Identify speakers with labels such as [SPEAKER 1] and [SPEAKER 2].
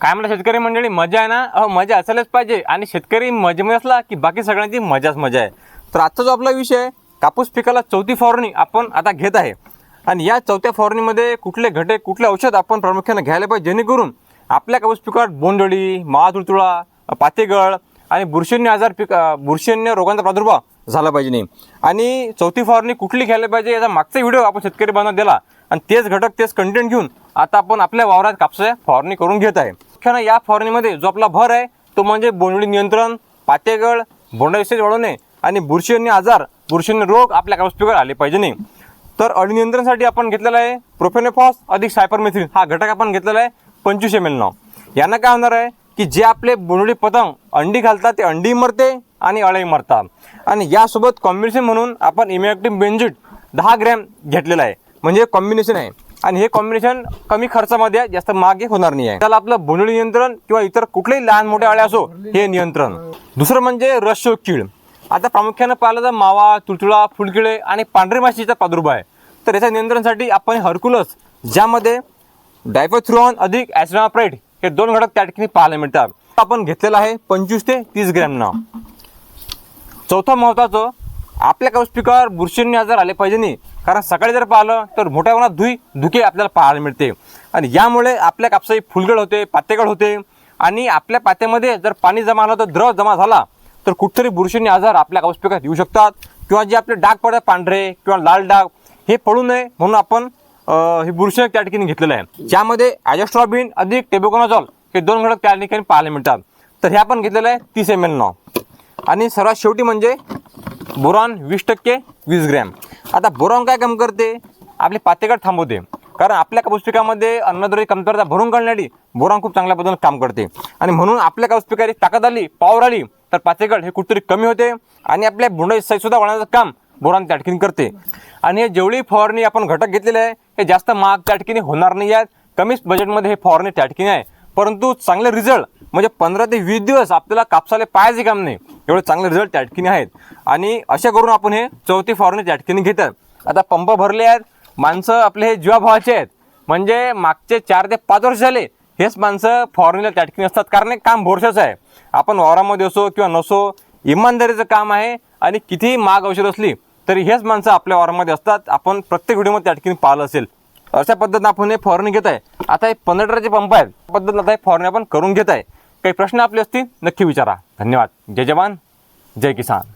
[SPEAKER 1] काय म्हणलं शेतकरी मंडळी? मजा आहे ना? अहो मजा असायलाच पाहिजे. आणि शेतकरी मजेमध्ये असला की बाकी सगळ्यांची मजाच मजा आहे. तर आजचा जो आपला विषय आहे कापूस पिकाला चौथी फवारणी आपण आता घेत आहे. आणि या चौथ्या फवारणीमध्ये कुठले घटक कुठले औषध आपण प्रामुख्याने घ्यायला पाहिजे जेणेकरून आपल्या कापूस पिकावर बोंडळी महातुळतुळा पातेगळ आणि बुरशीजन्य आजार पिक अं, बुरशीजन्य रोगांचा प्रादुर्भाव झाला पाहिजे नाही. आणि चौथी फवारणी कुठली घ्यायला पाहिजे याचा मागचा व्हिडिओ आपण शेतकरी बांधव दिला. आणि तेच घटक तेच कंटेंट घेऊन आता आपण आपल्या वावरात कापसा फवारणी करून घेत आहे. प्रामुख्यानं या फवारणीमध्ये जो आपला भर आहे. तो म्हणजे बोंडळी नियंत्रण पातेगळ बोंडाविषयी वाढवणे आणि बुरशीजन्य आजार बुरशीजन्य रोग आपल्या कापूस पिकावर आले पाहिजे नाही. तर अळी नियंत्रणासाठी आपण घेतलेला आहे प्रोफेनेफॉस अधिक सायपरमेथ्रिन हा घटक आपण घेतलेला आहे पंचवीस एम एल नाव. यानं काय होणार आहे की जे आपले बोंडळी पतंग अंडी घालतात ते अंडी मरते आणि अळई मरतात. आणि यासोबत कॉम्बिनेशन म्हणून आपण इमॅक्टिव्ह बेंजिट दहा ग्रॅम घेतलेला आहे. म्हणजे कॉम्बिनेशन आहे. आणि हे कॉम्बिनेशन कमी खर्चामध्ये जास्त मागे होणार नाही आहे त्याला आपलं भुंडळी नियंत्रण किंवा इतर कुठलेही लहान मोठे अळे असो हे नियंत्रण. दुसरं म्हणजे रस कीड. आता प्रामुख्यानं पाहिलं तर मावा तुळतुळा फुलकिळे आणि पांढरी माशीचा प्रादुर्भाव आहे. तर याच्या नियंत्रणासाठी आपण हरकुलस ज्यामध्ये डायफोथ्रॉन अधिक ॲसिडाप्राईट हे दोन घटक त्या ठिकाणी पाहायला मिळतात. आपण घेतलेलं आहे पंचवीस ते तीस ग्रॅमनं चौथं महत्त्वाचं आपल्या कापूस पिकावर बुरशींनी आजार आले पाहिजे नाही. कारण सकाळी जर पाहिलं तर मोठ्या प्रमाणात धुई धुके आपल्याला पाहायला मिळते. आणि यामुळे आपल्या कापसाची फुलगड होते पातेगड होते. आणि आपल्या पात्यामध्ये जर पाणी जमा आलं तर द्रव जमा झाला तर कुठतरी बुरशीने आजार आपल्या कापूस पिकात येऊ शकतात. किंवा जे आपले डाग पडतात पांढरे किंवा लाल डाग हे पडू नये म्हणून आपण हे बुरशी त्या ठिकाणी घेतलेलं आहे. ज्यामध्ये ॲजस्ट्रॉबिन अधिक टेबोकोनाझॉल हे दोन घटक त्या ठिकाणी पाहायला मिळतात. तर हे आपण घेतलेलं आहे तीस एम एल नाव आणि सर्वात शेवटी म्हणजे बोरॉन वीस टक्के वीस ग्रॅम. आता बोरॉन काय काम करते? आपली पातेगड थांबवते. कारण आपल्या कापूस पिकामध्ये अन्नद्रव्य कमतरता भरून काढण्यासाठी बोरॉन खूप चांगल्या पद्धतीने काम करते. आणि म्हणून आपल्या कापूस पिकाची ताकद आली पावर आली तर पातेगड हे कुठेतरी कमी होते आणि आपल्या भुंडाई साईज सुद्धा वाढवण्याचं काम बोरॉन त्या करते. आणि हे जेवढी फवारणी आपण घटक घेतलेले आहे हे जास्त महाग त्या ठिकाणी होणार नाही आहेत कमीच बजेटमध्ये हे फवारणी त्या ठिकाणी आहे. परंतु चांगले रिझल्ट म्हणजे पंधरा ते वीस दिवस आपल्याला कापसाले पाहायचे काम नाही. एवढे चांगले रिझल्ट त्या ठिकाणी आहेत. आणि अशा करून आपण हे चौथी फवारणी त्या ठिकाणी घेतात. आता पंप भरले आहेत माणसं आपले हे जीवाभावाचे आहेत. म्हणजे मागचे चार ते पाच वर्ष झाले हेच माणसं फॉरेनला त्या ठिकाणी असतात. कारण हे काम भोरशाचं आहे. आपण वावरामध्ये असो किंवा नसो इमानदारीचं काम आहे आणि कितीही महाग औषध असली तरी हेच माणसं आपल्या वावरामध्ये असतात. आपण प्रत्येक व्हिडिओमध्ये त्या ठिकाणी पाहिलं असेल. अशा पद्धतीनं आपण हे फवारणी घेत आहे. आता हे पंधरा लिटरचे पंप आहेत. त्या पद्धतीनं आता हे फवारणी आपण करून घेत आहे. काही प्रश्न आपले असतील नक्की विचारा. धन्यवाद. जय जवान. जय किसान.